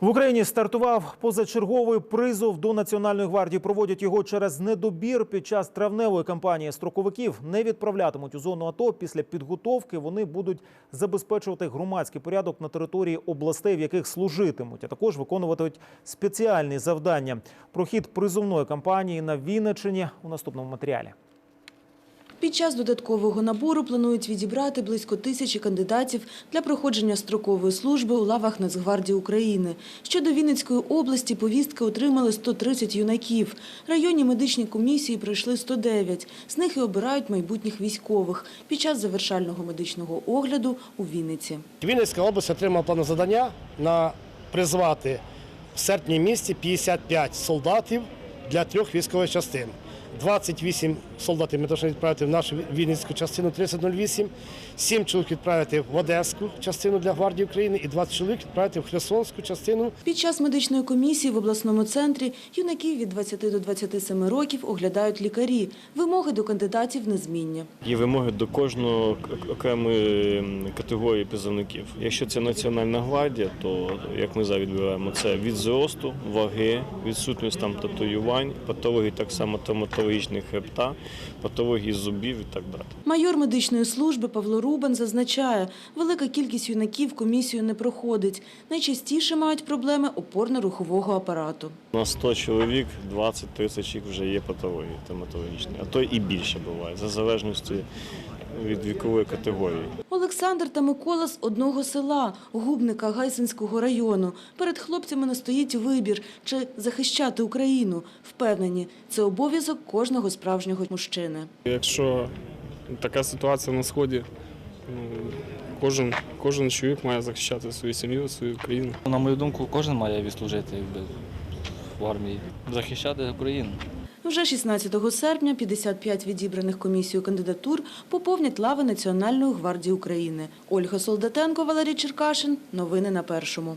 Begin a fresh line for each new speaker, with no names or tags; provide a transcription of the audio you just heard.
В Україні стартував позачерговий призов до Національної гвардії. Проводять його через недобір під час травневої кампанії. Строковиків не відправлятимуть у зону АТО. Після підготовки вони будуть забезпечувати громадський порядок на території областей, в яких служитимуть, а також виконуватимуть спеціальні завдання. Про хід призовної кампанії на Вінниччині у наступному матеріалі.
Під час додаткового набору планують відібрати близько тисячі кандидатів для проходження строкової служби у лавах Нацгвардії України. Щодо Вінницької області повістки отримали 130 юнаків. Районні медичні комісії пройшли 109. З них і обирають майбутніх військових під час завершального медичного огляду у Вінниці.
Вінницька область отримала план завдання на призвати в серпні місяці 55 солдатів для трьох військових частин. 28 солдатів ми повинні відправити в нашу Вінницьку частину 3008, 7 чоловік відправити в Одеську частину для гвардії України і 20 чоловік відправити в Херсонську частину
Під час медичної комісії в обласному центрі юнаків від 20 до 27 років оглядають лікарі. Вимоги до кандидатів незмінні.
Є вимоги до кожного окремої категорії призовників. Якщо це Національна гвардія, то як ми зараз відбираємо, це від зросту, ваги, відсутність там татуювань, патології так само травматологічних хребта, патології зубів і так далі.
Майор медичної служби Павло Рубан зазначає, велика кількість юнаків комісію не проходить. Найчастіше мають проблеми опорно-рухового апарату.
На 100 чоловік 20-30 їх вже є патології травматологічні, а то і більше буває, за залежністю від вікової категорії.
Олександр та Микола з одного села, губника Гайсинського району. Перед хлопцями не стоїть вибір, чи захищати Україну. Впевнені, це обов'язок кожного справжнього мужчини.
Якщо така ситуація на сході, ну, кожен, кожен чоловік має захищати свою сім'ю, свою країну.
На мою думку, кожен має відслужити в армії, захищати Україну.
Вже 16 серпня 55 відібраних комісію кандидатур поповнять лави Національної гвардії України. Ольга Солдатенко, Валерій Черкашин. Новини на першому.